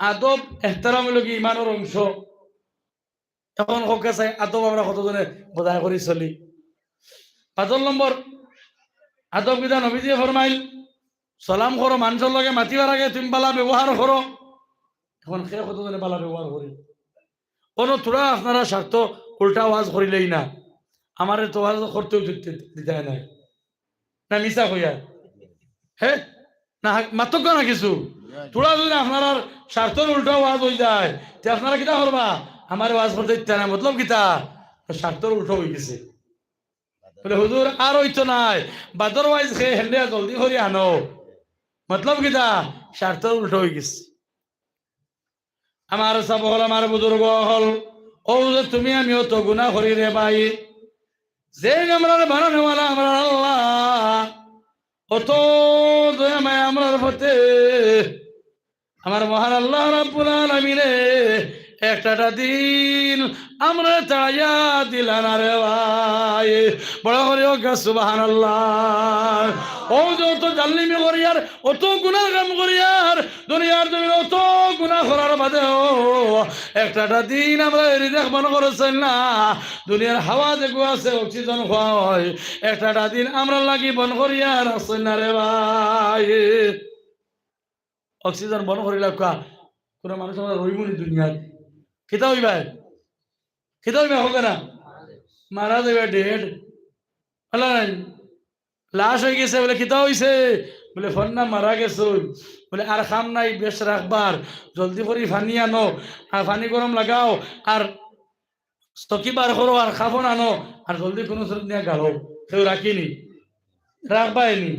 আদব এহতারাম হলো কি ইমানের অংশ। এখন হোক চাই আদব আমরা কতজনে বজায় করি চলি। পাঁচ নম্বর আদব বিধান নবীজিয়ে ফরমাইল সালাম করো মানুষের লগে মাতিবার আগে তুমি বালা ব্যবহার করো এখন সে কতজনে বালা ব্যবহার করি কোনো তোরা আপনারা স্বার্থ উল্টা ওয়াজ করিলেই না। আমার তো ওয়াজ করতেও দিতে নাই। না মিশা হইয়া হে? না মাতক না কিছু? তোরা যদি আপনারা স্বার্থর উল্টা ওয়াজ হয়ে যায়, তে আপনারা কিতা করবা? আমার ওয়াজ করতে ইচ্ছা নাই, মতলব কিতা? স্বার্থর উল্টো হয়ে গেছে। হুজুর, আর হইতো নাই। বাদর ওয়াইজ খেয়ে হেন্ডে জলদি করে আনো। মতলব কিতা? স্বার্থর উল্টো হয়ে গেছে। আমার সব হল আমার বুজুর্গ হল, ও তুমি আমিও তো গুণা করি রে ভাই। যে আমরা বানানোওয়ালা আমরা আল্লাহ, অত দয়া মায় আমরার পথে আমার মহান আল্লাহ রাব্বুল আলামিনে একটা দিন আমরা তাড়াইয়া দিলাম রে ভাই। বড় করে ও গা, সুবহানাল্লাহ। ও যত জালিমি করিয়ার অত গুনাহ কাম করিয়ার দুনিয়ার জমিন অত গুণা করার বাদে ও একটা দিন আমরা এরি দেখ মনে করেছেন না। দুনিয়ার হাওয়া যেগু আছে, অক্সিজেন খাওয়া হয় একটা দিন আমরা লাগি বন করিয়ার আসেন না রে ভাই। অক্সিজেন বন করিলা কা কোনো মানুষ আমরা রইবনি দুনিয়ার। কেতা হইবাই কেতা হইবা হোক না। মারা যাবে ডেড বলেন লাশ হয়ে গেছে বলে কিতা হইছে। বলে না মারা গেছে বলে, আর খাম নাই, বেশ রাখবার। জলদি করে ফানি আনো। আর ফানি গরম লাগাও। আর চকি বার করো, আর খাব আনো। আর জলদি কোনো নিয়ে গাড়ো কেউ রাখিনি। রাখবাইনি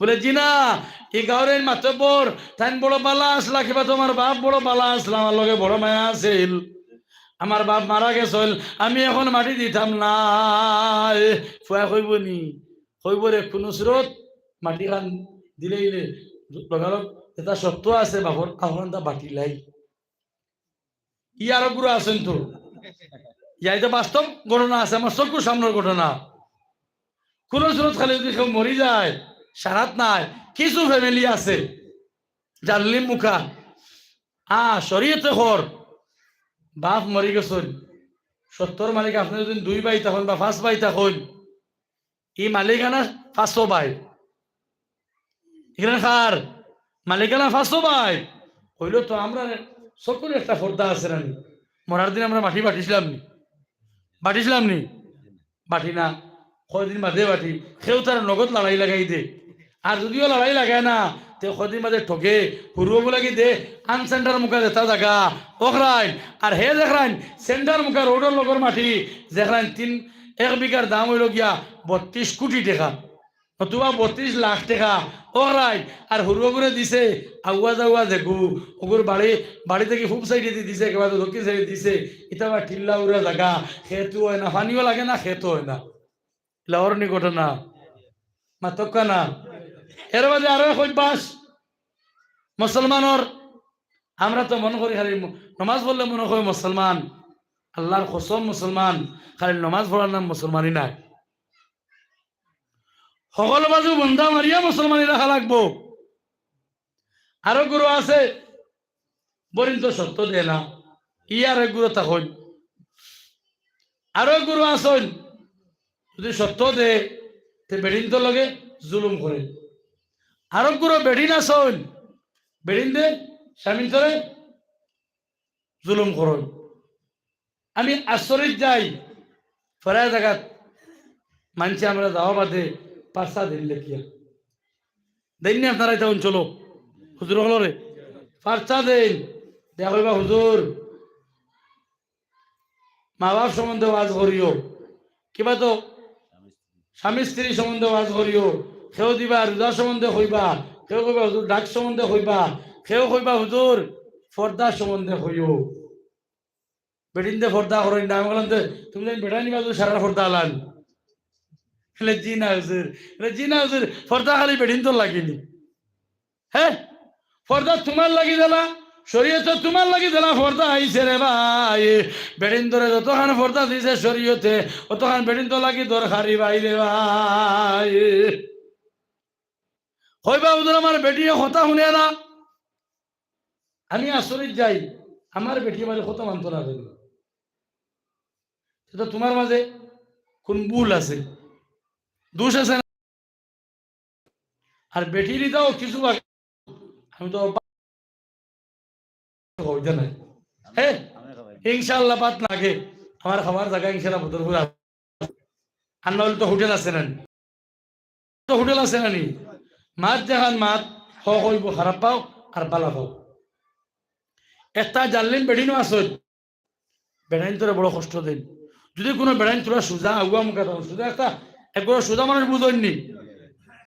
বলে জি এই গাঁরের মাতব্বর তাই বড় বালা আসলা কিবা তোমার বাপ, বড় বালা আসলা আমার লগে বড় মায়া আছিল। আমার বাপ মারা গেছিল, আমি এখন মাটি দিতাম না ফুয়া কইব নি? কইব রে কোনো স্রোত মাটি খান দিলেই লগালগ এটা সত্য আছে বাপর এখন তা বাটি লাই। ই আরও গুরু আছেন তো ইয়াই তো বাস্তব ঘটনা আছে আমার চকুর সামনের ঘটনা। কোন স্রোত খালি যদি মরি যায় সারাত নাই, কিছু ফ্যামিলি আছে জানলিম মুখা। আ, শরীয়তে হর বাপ মরি গেছেন। সত্তর মালিক, আপনি যদি দুই বাই তখন বা পাঁচ বাই তখন ই মালিকানা পাঁচশো বাই এখানে খার, মালিকানা পাঁচশো বাই হইল তো আমরা সকল একটা ফর্দা আছে রানি মরার দিন আমরা মাটি বাটিছিলাম নি? বাটিছিলাম নি? বাটি না। কয়দিন বাদে বাটি। সেও তার নগদ লড়াই লাগাই দে। আর যদিও লড়াই লাগায় না, তে কদিন বাদে ঠকে হুরুব লাগি দে, আন সেন্টার মুখা যেতা জাগা ওখরাইন আর হে দেখরাইন সেন্টার মুখা রোডের লগর মাটি দেখরাইন তিন, এক বিঘার দাম হইল গিয়া বত্রিশ কোটি টাকা। নতুবা বত্রিশ লাখ টাকা ওখরাইন আর হুরুবগুরে দিছে আগুয়া জাগুয়া দেখু ওগুর বাড়ি বাড়ি থেকে খুব সাইডে দিয়ে দিছে একেবারে দক্ষিণ সাইডে দিছে ইটা বা টিল্লা উড়া জাগা, খেতো হয় না, পানিও লাগে না, খেতো হয় না। লাহরনি ঘটনা মাতক্কা না। এর মাঝে আরও অভ্যাস। মুসলমানের, আমরা তো মনে করি খালি নমাজ পড়লে মনে করি মুসলমান। আল্লাহর কসম মুসলমান, খালি নমাজ পড়ার নাম মুসলমানই নাই। সকল বাজু বন্ধা মারিয়া মুসলমানি রাখা লাগবো। আরও গুরু আছে বরিন তো সত্য দে না। ই আর এক গুরু তখন আরও গুরু আসন যদি সত্য দে তে বেডিন তো লগে জুলুম করে। আরও গুরু বেডিন আসন বেডিন দে স্বামী ধরে জুলুম করুন আমি আশ্চর্য যাই ফরায় জায়গাত মানছি আমরা যাওয়া বাদে পাঁচটা দিন লেখিয়া। দেননি আপনারা তখন চলো হুজুর হলো রে পাঁচটা দিন দেখা কইবা হুজুর মা বাপ সম্বন্ধে ওয়াজ করিও কিবা তো স্বামী স্ত্রী সম্বন্ধে ওয়াজ করিও সেও দিবা রোজা সম্বন্ধে কইবা কেউ কইবা হুজুর ডাক সম্বন্ধে কইবা কেউ কইবা হুজুর ফর্দা সম্বন্ধে কইও বেটিন দে ফর্দা করেন না আমি বললাম তুমি যেন বেটা নিবা তো সারা ফর্দা আলান। বলে জি না হুজুর বলে জি না হুজুর ফর্দা খালি বেটিন তো লাগিনি হ্যাঁ ফর্দা তোমার লাগি দিলা শরীয়তে তোমার লাগি দিলা ফর্দা আইছে রে ভাই। বেটিন ধরে যতখান ফর্দা দিছে শরীয়তে অতখান বেটিন তো লাগি দরকারি ভাই রে ভাই। হইবা হুজুর আমার বেটিয়ে কথা শুনে না। আমি আসরিত যাই, আমার বেটি মাঝে কত মানত না তো তোমার মাঝে কোন ভুল আছে? দোষ আছে না? আর বেটি দিতাও কিছু আমি তো নাই। হ্যাঁ ইনশাআল্লাহ বাদ লাগে আমার খাবার জায়গা ইনশাআল্লাহ বদরপুর আর তো হোটেল আছে না হোটেল আছে নি? মাত দেখান মাত হ কইব খারাপ পাও আর বালা পাও। একটা জানলেন বেডিনও আসত বেড়াইন তোরা বড় কষ্ট দেন। যদি কোনো বেড়াইন তোরা সোজা আগুয়া মুখে সোজা একটা একবার সোজা মানুষ বুঝেননি